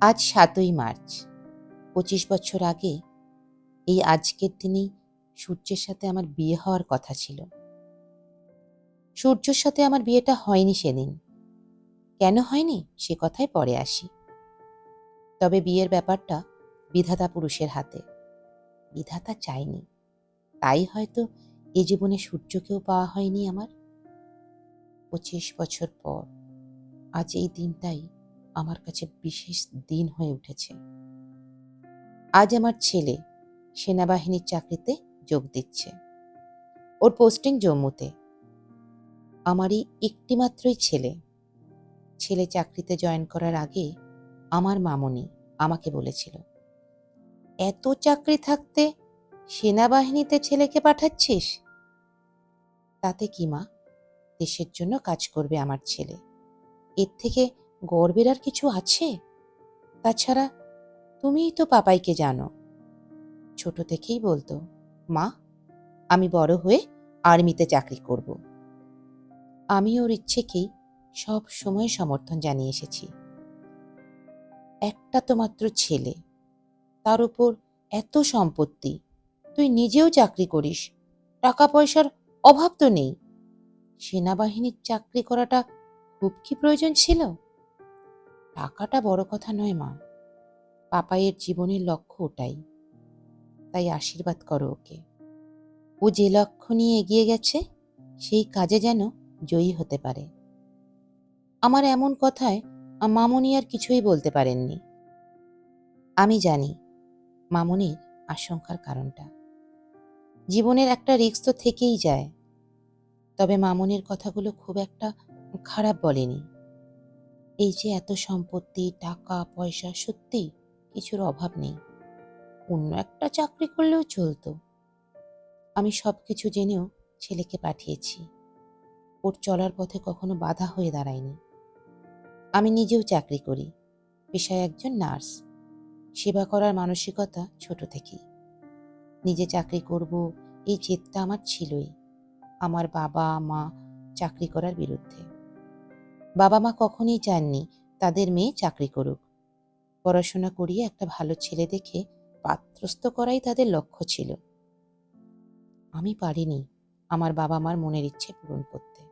আজ সাতই মার্চ। পঁচিশ বছর আগে এই আজকের দিনেই সূর্যের সাথে আমার বিয়ে হওয়ার কথা ছিল। সূর্যর সাথে আমার বিয়েটা হয়নি সেদিন। কেন হয়নি? সে কথায় পরে আসি। তবে বিয়ের ব্যাপারটা বিধাতা পুরুষের হাতে। বিধাতা চায়নি। তাই হয়তো এ জীবনে সূর্যকেও পাওয়া হয়নি আমার। পঁচিশ বছর পর আজ এই দিনটাই আমার কাছে বিশেষ দিন হয়ে উঠেছে। আজ আমার ছেলে সেনাবাহিনীর চাকরিতে যোগ দিচ্ছে। ওর পোস্টিং জম্মুতে। আমারই একটিমাত্রই ছেলে। ছেলে চাকরিতে জয়েন করার আগে আমার মামনি আমাকে বলেছিল, এত চাকরি থাকতে সেনাবাহিনীতে ছেলেকে পাঠাচ্ছিস? তাতে কি মা? দেশের জন্য কাজ করবে আমার ছেলে। এর থেকে গর্বের আর কিছু আছে? তাছাড়া তুমিই তো পাপাইকে জানো। ছোট থেকেই বলতো, মা, আমি বড় হয়ে আর্মিতে চাকরি করব। আমি ওর ইচ্ছেকেই সব সময় সমর্থন জানিয়ে এসেছি। একটা তো মাত্র ছেলে, তার উপর এত সম্পত্তি, তুই নিজেও চাকরি করিস টাকা পয়সার অভাব তো নেই। সেনাবাহিনীর চাকরি করাটা খুব কি প্রয়োজন ছিল? টাকাটা বড় কথা নয়, মা। পাপাইয়ের জীবনের লক্ষ্য ওটাই। তাই আশীর্বাদ করো ওকে। ও যে লক্ষ্য নিয়ে এগিয়ে গেছে, সেই কাজে যেন জয়ী হতে পারে। আমার এমন কথায় মামনি আর কিছুই বলতে পারেননি। আমি জানি মামনির আশঙ্কার কারণটা। জীবনের একটা রিস্ক তো থেকেই যায়। তবে মামনির কথাগুলো খুব একটা খারাপ বলেনি। এই যে এত সম্পত্তি, টাকা, পয়সা সত্যি কিছুর অভাব নেই। অন্য একটা চাকরি করলেও চলতো। আমি সব কিছু জেনেও ছেলেকে পাঠিয়েছি। ওর চলার পথে কখনো বাধা হয়ে দাঁড়ায়নি। আমি নিজেও চাকরি করি, পেশায় একজন নার্স। সেবা করার মানসিকতা ছোট থেকেই। নিজে চাকরি করব, এই জেদটা আমার ছিলই। আমার বাবা, মা চাকরি করার বিরুদ্ধে। বাবা মা কখনই চাননি তাদের মেয়ে চাকরি করুক। পড়াশোনা করিয়ে একটা ভালো ছেলে দেখে পাত্রস্থ করাই তাদের লক্ষ্য ছিল। আমি পারিনি আমার বাবা মার মনের ইচ্ছে পূরণ করতে।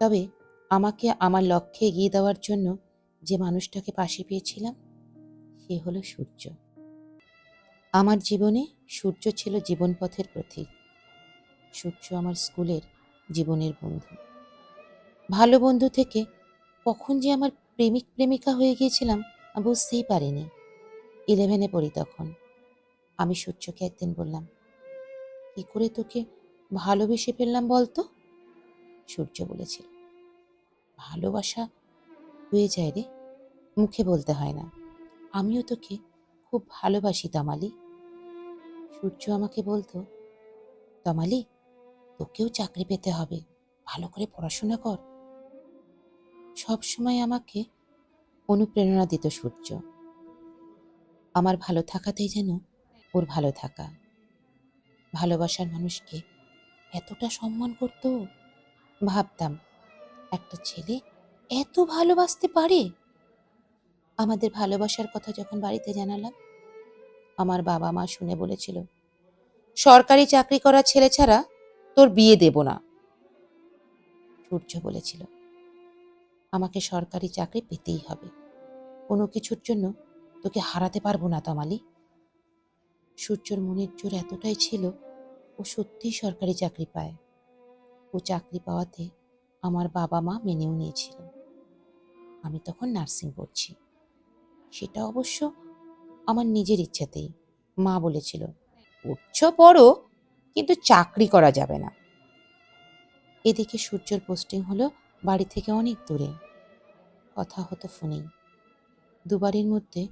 তবে আমাকে আমার লক্ষ্যে এগিয়ে দেওয়ার জন্য যে মানুষটাকে পাশে পেয়েছিলাম, সে হলো সূর্য। আমার জীবনে সূর্য ছিল জীবন পথের প্রতীক। সূর্য আমার স্কুলের জীবনের বন্ধু। ভালো বন্ধু থেকে কখন যে আমার প্রেমিক প্রেমিকা হয়ে গিয়েছিলাম বুঝতেই পারিনি। ইলেভেনে পড়ি তখন। আমি সূর্যকে একদিন বললাম, কি করে তোকে ভালোবেসে ফেললাম বলতো? সূর্য বলেছিল, ভালোবাসা হয়ে যায় রে, মুখে বলতে হয় না। আমিও তোকে খুব ভালোবাসি তমালি। সূর্য আমাকে বলতো, তমালি, তোকেও চাকরি পেতে হবে। ভালো করে পড়াশোনা কর। সব সময় আমাকে অনুপ্রেরণা দিত সূর্য। আমার ভালো থাকাতেই যেন ওর ভালো থাকা। ভালোবাসার মানুষকে এতটা সম্মান করতো, ভাবতাম একটা ছেলে এত ভালোবাসতে পারে? আমাদের ভালোবাসার কথা যখন বাড়িতে জানালাম, আমার বাবা মা শুনে বলেছিল, সরকারি চাকরি করা ছেলে ছাড়া তোর বিয়ে দেব না। সূর্য বলেছিল আমাকে সরকারি চাকরি পেতেই হবে। কোনো কিছুর জন্য তোকে হারাতে পারব না, তমালি। সূর্যর মনের জোর এতটাই ছিল, ও সত্যিই সরকারি চাকরি পায়। ও চাকরি পাওয়াতে আমার বাবা মা মেনেও নিয়েছিল। আমি তখন নার্সিং পড়ছি। সেটা অবশ্য আমার নিজের ইচ্ছাতেই। মা বলেছিল উচ্চ পড়ো, কিন্তু চাকরি করা যাবে না। এদিকে সূর্যর পোস্টিং হলো বাড়ি থেকে অনেক দূরে। কথা হতো ফোনেই। দুবারের মধ্যে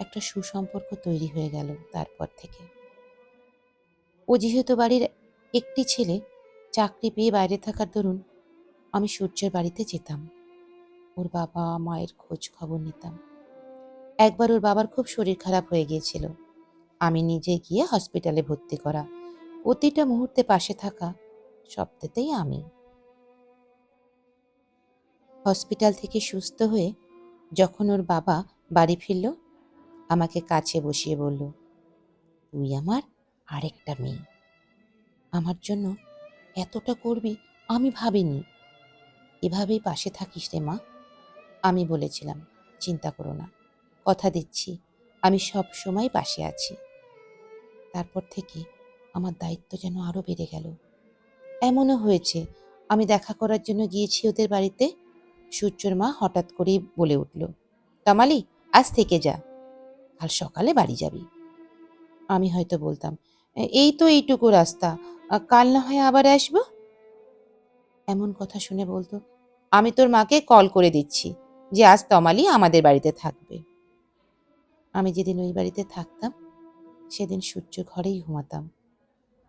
একটা সুসম্পর্ক তৈরি হয়ে গেল তারপর থেকে। ও যেহেতু বাড়ির একটি ছেলে, চাকরি পেয়ে বাইরে থাকার দরুন আমি সূর্যের বাড়িতে যেতাম। ওর বাবা, মায়ের খোঁজ খবর নিতাম। একবার ওর বাবার খুব শরীর খারাপ হয়ে গিয়েছিল। আমি নিজে গিয়ে হসপিটালে ভর্তি করা। প্রতিটা মুহূর্তে পাশে থাকা সবটাতেই আমি। হসপিটাল থেকে সুস্থ হয়ে যখন ওর বাবা বাড়ি ফিরল, আমাকে কাছে বসিয়ে বলল, তুই আমার আরেকটা মেয়ে। আমার জন্য এতটা করবি আমি ভাবিনি। এভাবেই পাশে থাকিস রে মা। আমি বলেছিলাম, চিন্তা করো না, কথা দিচ্ছি, আমি সব সময় পাশে আছি। তারপর থেকে আমার দায়িত্ব যেন আরও বেড়ে গেল। এমনও হয়েছে, আমি দেখা করার জন্য গিয়েছি ওদের বাড়িতে। সূর্যর মা হঠাৎ করেই বলে উঠল, কামালি, আজ থেকে যা। কাল সকালে বাড়ি যাবি। আমি হয়তো বলতাম, এই তো এইটুকু রাস্তা কাল না হয় আবার আসব? এমন কথা শুনে বলতো, আমি তোর মাকে কল করে দিচ্ছি যে আজ তমালি আমাদের বাড়িতে থাকবে। আমি যেদিন ওই বাড়িতে থাকতাম, সেদিন সূর্য ঘরেই ঘুমাতাম।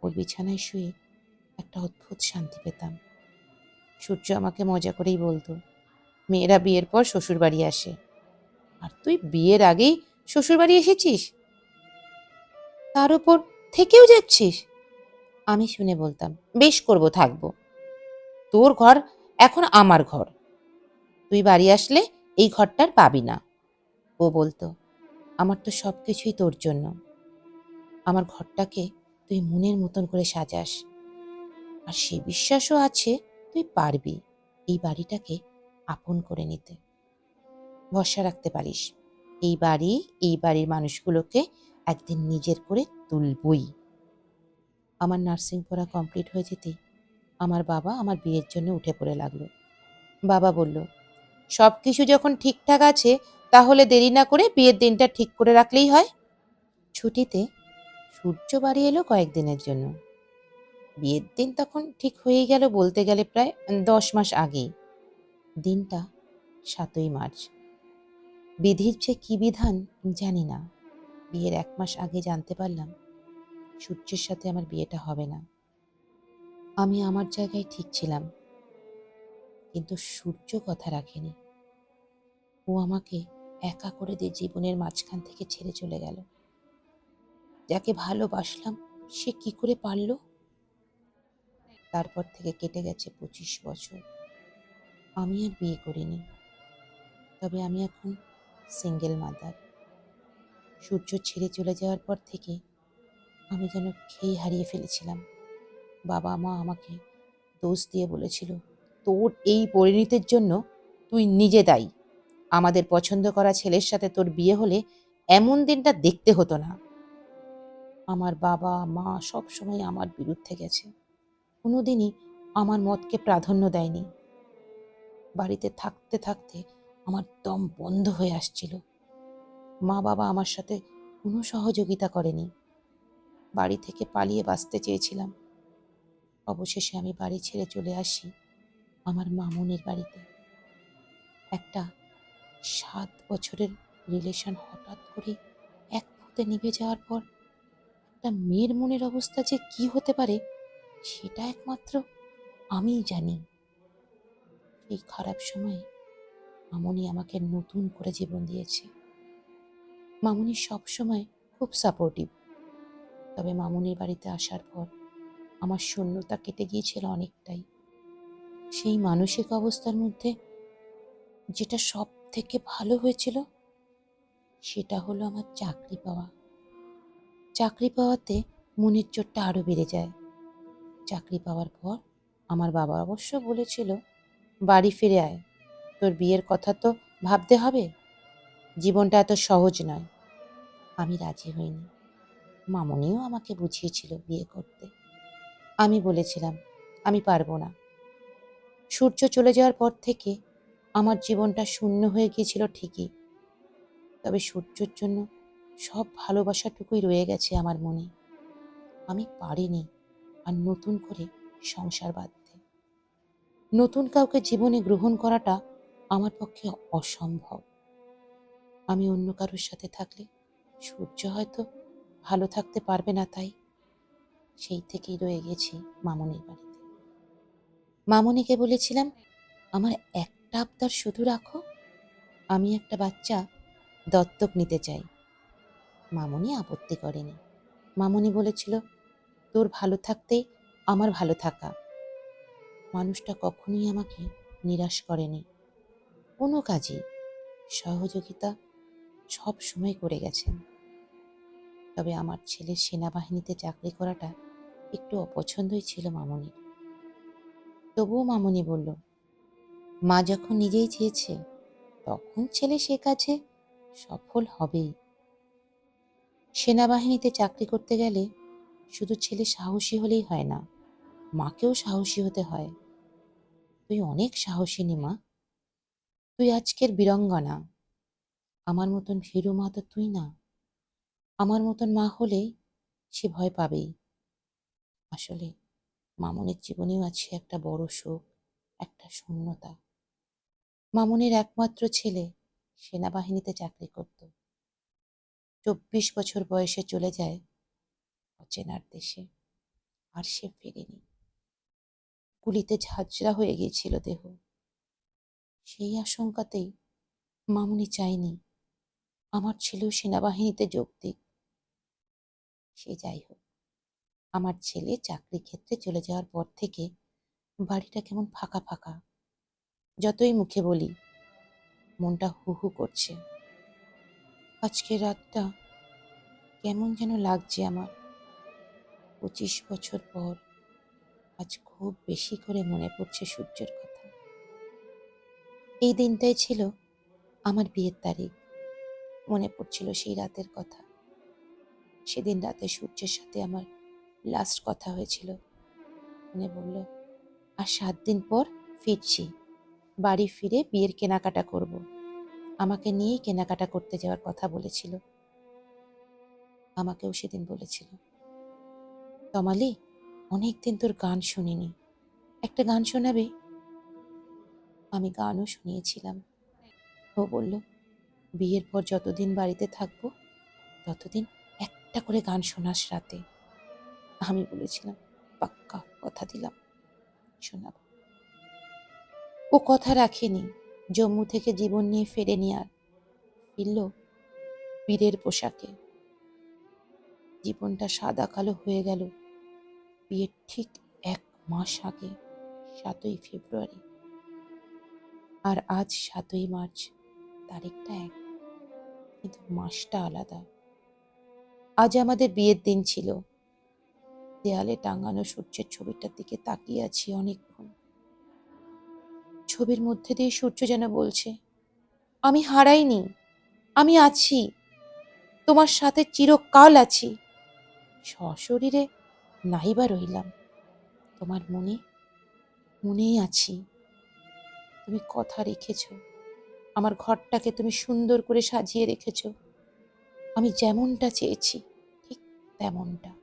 ওর বিছানায় শুয়ে একটা অদ্ভুত শান্তি পেতাম। সূর্য আমাকে মজা করেই বলতো মেয়েরা বিয়ের পর শ্বশুর বাড়ি আসে। আর তুই বিয়ের আগেই শ্বশুর বাড়ি এসেছিস? তার উপর থেকেও যাচ্ছিস? আমি শুনে বলতাম, বেশ করব, থাকব। তোর ঘর এখন আমার ঘর। তুই বাড়ি আসলে এই ঘরটার পাবি না। ও বলতো, আমার তো সব কিছুই তোর জন্য। আমার ঘরটাকে তুই মনের মতন করে সাজাস। আর সে বিশ্বাসও আছে, তুই পারবি এই বাড়িটাকে আপন করে নিতে। ভরসা রাখতে পারিস। এই বাড়ি, এই বাড়ির মানুষগুলোকে একদিন নিজের করে তুলবই। আমার নার্সিং পড়া কমপ্লিট হয়ে যেতেই আমার বাবা আমার বিয়ের জন্য উঠে পড়ে লাগল। বাবা বলল সব কিছু যখন ঠিকঠাক আছে, তাহলে দেরি না করে বিয়ের দিনটা ঠিক করে রাখলেই হয়। ছুটিতে সূর্য বাড়ি এলো কয়েকদিনের জন্য। বিয়ের দিন তখন ঠিক হয়ে গেল বলতে গেলে প্রায় দশ মাস আগেই। দিনটা সাতই মার্চ। বিধির যে কী বিধান জানি না। বিয়ের এক মাস আগে জানতে পারলাম সূর্যের সাথে আমার বিয়েটা হবে না। আমি আমার জায়গায় ঠিক ছিলাম। কিন্তু সূর্য কথা রাখেনি। ও আমাকে একা করে দিয়ে জীবনের মাঝখান থেকে ছেড়ে চলে গেল। যাকে ভালোবাসলাম, সে কি করে পারল? তারপর থেকে কেটে গেছে পঁচিশ বছর। আমি আর বিয়ে করিনি। তবে আমি এখন সিঙ্গেল মাদার সূর্য ছেড়ে চলে যাওয়ার পর থেকে আমি যেন খেয়ে হারিয়ে ফেলেছিলাম। বাবা মা আমাকে দোষ দিয়ে বলেছিল, তোর এই পরিণতির জন্য তুই নিজে দায়ী। আমাদের পছন্দ করা ছেলের সাথে তোর বিয়ে হলে এমন দিনটা দেখতে হতো না। আমার বাবা, মা সবসময় আমার বিরুদ্ধে গেছে। কোনোদিনই আমার মতকে প্রাধান্য দেয়নি। বাড়িতে থাকতে থাকতে আমার দম বন্ধ হয়ে আসছিল। মা বাবা আমার সাথে কোনো সহযোগিতা করেনি। বাড়ি থেকে পালিয়ে বাঁচতে চেয়েছিলাম। অবশেষে আমি বাড়ি ছেড়ে চলে আসি আমার মামুনির বাড়িতে। একটা সাত বছরের রিলেশন হঠাৎ করে এক ফুতে নিভে যাওয়ার পর একটা মেয়ের মনের অবস্থা যে কি হতে পারে, সেটা একমাত্র আমিই জানি। এই খারাপ সময়ে মামনি আমাকে নতুন করে জীবন দিয়েছে। মামুনি সবসময় খুব সাপোর্টিভ তবে মামুনির বাড়িতে আসার পর আমার শূন্যতা কেটে গিয়েছিল অনেকটাই। সেই মানসিক অবস্থার মধ্যে যেটা সব থেকে ভালো হয়েছিল সেটা হলো আমার চাকরি পাওয়া। চাকরি পাওয়াতে মনের চোটটা আরও বেড়ে যায়। চাকরি পাওয়ার পর আমার বাবা অবশ্য বলেছিল বাড়ি ফিরে আয়। তোর বিয়ের কথা তো ভাবতে হবে। জীবনটা এত সহজ নয়। আমি রাজি হইনি। মামনিও আমাকে বুঝিয়েছিল বিয়ে করতে। আমি বলেছিলাম, আমি পারব না। সূর্য চলে যাওয়ার পর থেকে আমার জীবনটা শূন্য হয়ে গিয়েছিল ঠিকই। তবে সূর্যর জন্য সব ভালোবাসাটুকুই রয়ে গেছে আমার মনে। আমি পারিনি আর নতুন করে সংসার বাঁধতে। নতুন কাউকে জীবনে গ্রহণ করাটা আমার পক্ষে অসম্ভব। আমি অন্য কারোর সাথে থাকলে সূর্য হয়তো ভালো থাকতে পারবে না তাই সেই থেকেই রয়ে গেছি মামনির বাড়িতে। মামনিকে বলেছিলাম, আমার একটা আবদার শুধু রাখো, আমি একটা বাচ্চা দত্তক নিতে চাই। মামনি আপত্তি করেনি। মামনি বলেছিল, তোর ভালো থাকতেই আমার ভালো থাকা। মানুষটা কখনোই আমাকে নিরাশ করেনি। কোনো কাজে সহযোগিতা সব সময় করে গেছেন। তবে আমার ছেলের সেনাবাহিনীতে চাকরি করাটা একটু অপছন্দই ছিল মামনির তবুও মামনি বলল, মা যখন নিজেই চেয়েছে, তখন ছেলে সে কাজে সফল হবেই। সেনাবাহিনীতে চাকরি করতে গেলে শুধু ছেলে সাহসী হলেই হয় না, মাকেও সাহসী হতে হয়। তুই অনেক সাহসিনী মা। তুই আজকের বীরঙ্গনা। আমার মতন ভীরু মা তো তুই না। আমার মতন মা হলে সে ভয় পাবেই। আসলে মামনের জীবনেও আছে একটা বড় শোক, একটা শূন্যতা। মামনের একমাত্র ছেলে সেনাবাহিনীতে চাকরি করত। চব্বিশ বছর বয়সে চলে যায় অচেনার দেশে, আর সে ফেরেনি। গুলিতে ঝাঁঝরা হয়ে গিয়েছিল দেহ। সেই আশঙ্কাতেই মামুনি চাইনি আমার ছেলেও সেনাবাহিনীতে যোগ দিক। সে যাই হোক, আমার ছেলে চাকরি ক্ষেত্রে চলে যাওয়ার পর থেকে বাড়িটা কেমন ফাঁকা ফাঁকা, যতই মুখে বলি, মনটা হু হু করছে। আজকের রাতটা কেমন যেন লাগছে আমার। পঁচিশ বছর পর আজ খুব বেশি করে মনে পড়ছে সূর্যের কথা। এই দিনটাই ছিল আমার বিয়ের তারিখ। মনে পড়ছিল সেই রাতের কথা। সেদিন রাতে সূর্যের সাথে আমার লাস্ট কথা হয়েছিল। মনে বলল আর সাত দিন পর ফিরছি। বাড়ি ফিরে বিয়ের কেনাকাটা করব। আমাকে নিয়েই কেনাকাটা করতে যাওয়ার কথা বলেছিল। আমাকেও সেদিন বলেছিল, তমালি অনেকদিন তোর গান শুনিনি। একটা গান শোনাবে? আমি গানও শুনিয়েছিলাম। ও বলল, বিয়ের পর যতদিন বাড়িতে থাকব, ততদিন একটা করে গান শোনাস রাতে। আমি বলেছিলাম, পাক্কা কথা দিলাম, শোনাব। ও কথা রাখেনি। জম্মু থেকে জীবন নিয়ে ফেরেনি আর ফিরল বীরের পোশাকে। জীবনটা সাদা কালো হয়ে গেল। বিয়ের ঠিক এক মাস আগে, সাতই ফেব্রুয়ারি। আর আজ সাতই মার্চ, তারিখটা এক। কিন্তু মাসটা আলাদা। আজ আমাদের বিয়ের দিন ছিল। দেয়ালে টাঙানো সূর্যের ছবিটার দিকে তাকিয়ে আছি অনেকক্ষণ। ছবির মধ্যে দিয়ে সূর্য যেন বলছে, আমি হারাইনি, আমি আছি। তোমার সাথে চিরকাল আছি। সশরীরে নাইবা রইলাম। তোমার মনে, মনেই আছি। তুমি কথা রেখেছ। আমার ঘরটাকে তুমি সুন্দর করে সাজিয়ে রেখেছ। আমি যেমনটা চেয়েছি, ঠিক তেমনটা।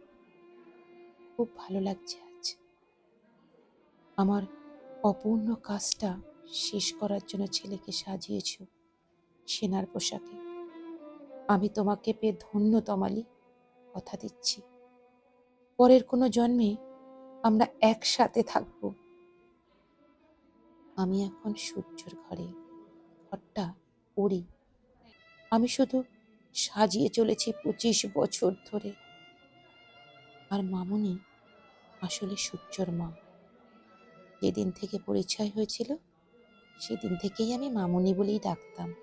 খুব ভালো লাগছে আজ। আমার অপূর্ণ কাজটা শেষ করার জন্য ছেলেকে সাজিয়েছ, সেনার পোশাকে। আমি তোমাকে পেয়ে ধন্য তমালি। কথা দিচ্ছি। পরের কোনো জন্মে আমরা একসাথে থাকব। আমি এখন সূর্যর ঘরে, ঘরটা পড়ি। আমি শুধু সাজিয়ে চলেছি পঁচিশ বছর ধরে। আর মামুনি আসলে সূর্যর মা। যেদিন থেকে পরিচয় হয়েছিল, সেদিন থেকেই আমি মামনি বলেই ডাকতাম।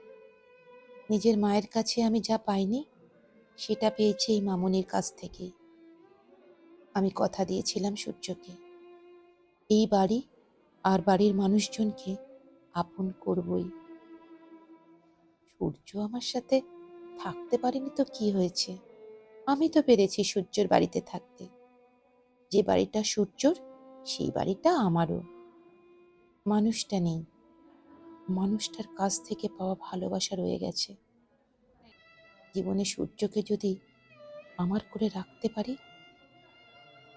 নিজের মায়ের কাছে আমি যা পাইনি, সেটা পেয়েছি এই মামুনির কাছ থেকে। আমি কথা দিয়েছিলাম সূর্যকে। এই বাড়ি আর বাড়ির মানুষজনকে আপন করবই। সূর্য আমার সাথে থাকতে পারেনি তো কি হয়েছে? আমি তো পেরেছি সূর্যর বাড়িতে থাকতে। যে বাড়িটা সূর্যর, সেই বাড়িটা আমারও। মানুষটা নেই। মানুষটার কাছ থেকে পাওয়া ভালোবাসা রয়ে গেছে। জীবনে সূর্যকে যদি আমার করে রাখতে পারি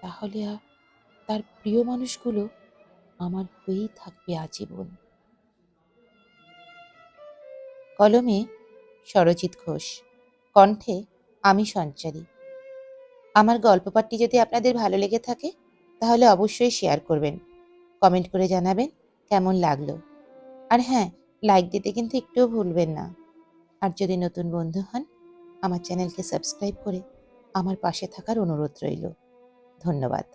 তাহলে তার প্রিয় মানুষগুলো আমার হয়েই থাকবে আজীবন। কলমে সরজিৎ ঘোষ, কণ্ঠে আমি সঞ্চারী। আমার গল্প পাঠটি যদি আপনাদের ভালো লেগে থাকে, তাহলে অবশ্যই শেয়ার করবেন। কমেন্ট করে জানাবেন কেমন লাগল। আর হ্যাঁ লাইক দিতে কিন্তু একটুও ভুলবেন না। আর যদি নতুন বন্ধু হন, আমার চ্যানেলকে সাবস্ক্রাইব করে আমার পাশে থাকার অনুরোধ রইল। ধন্যবাদ।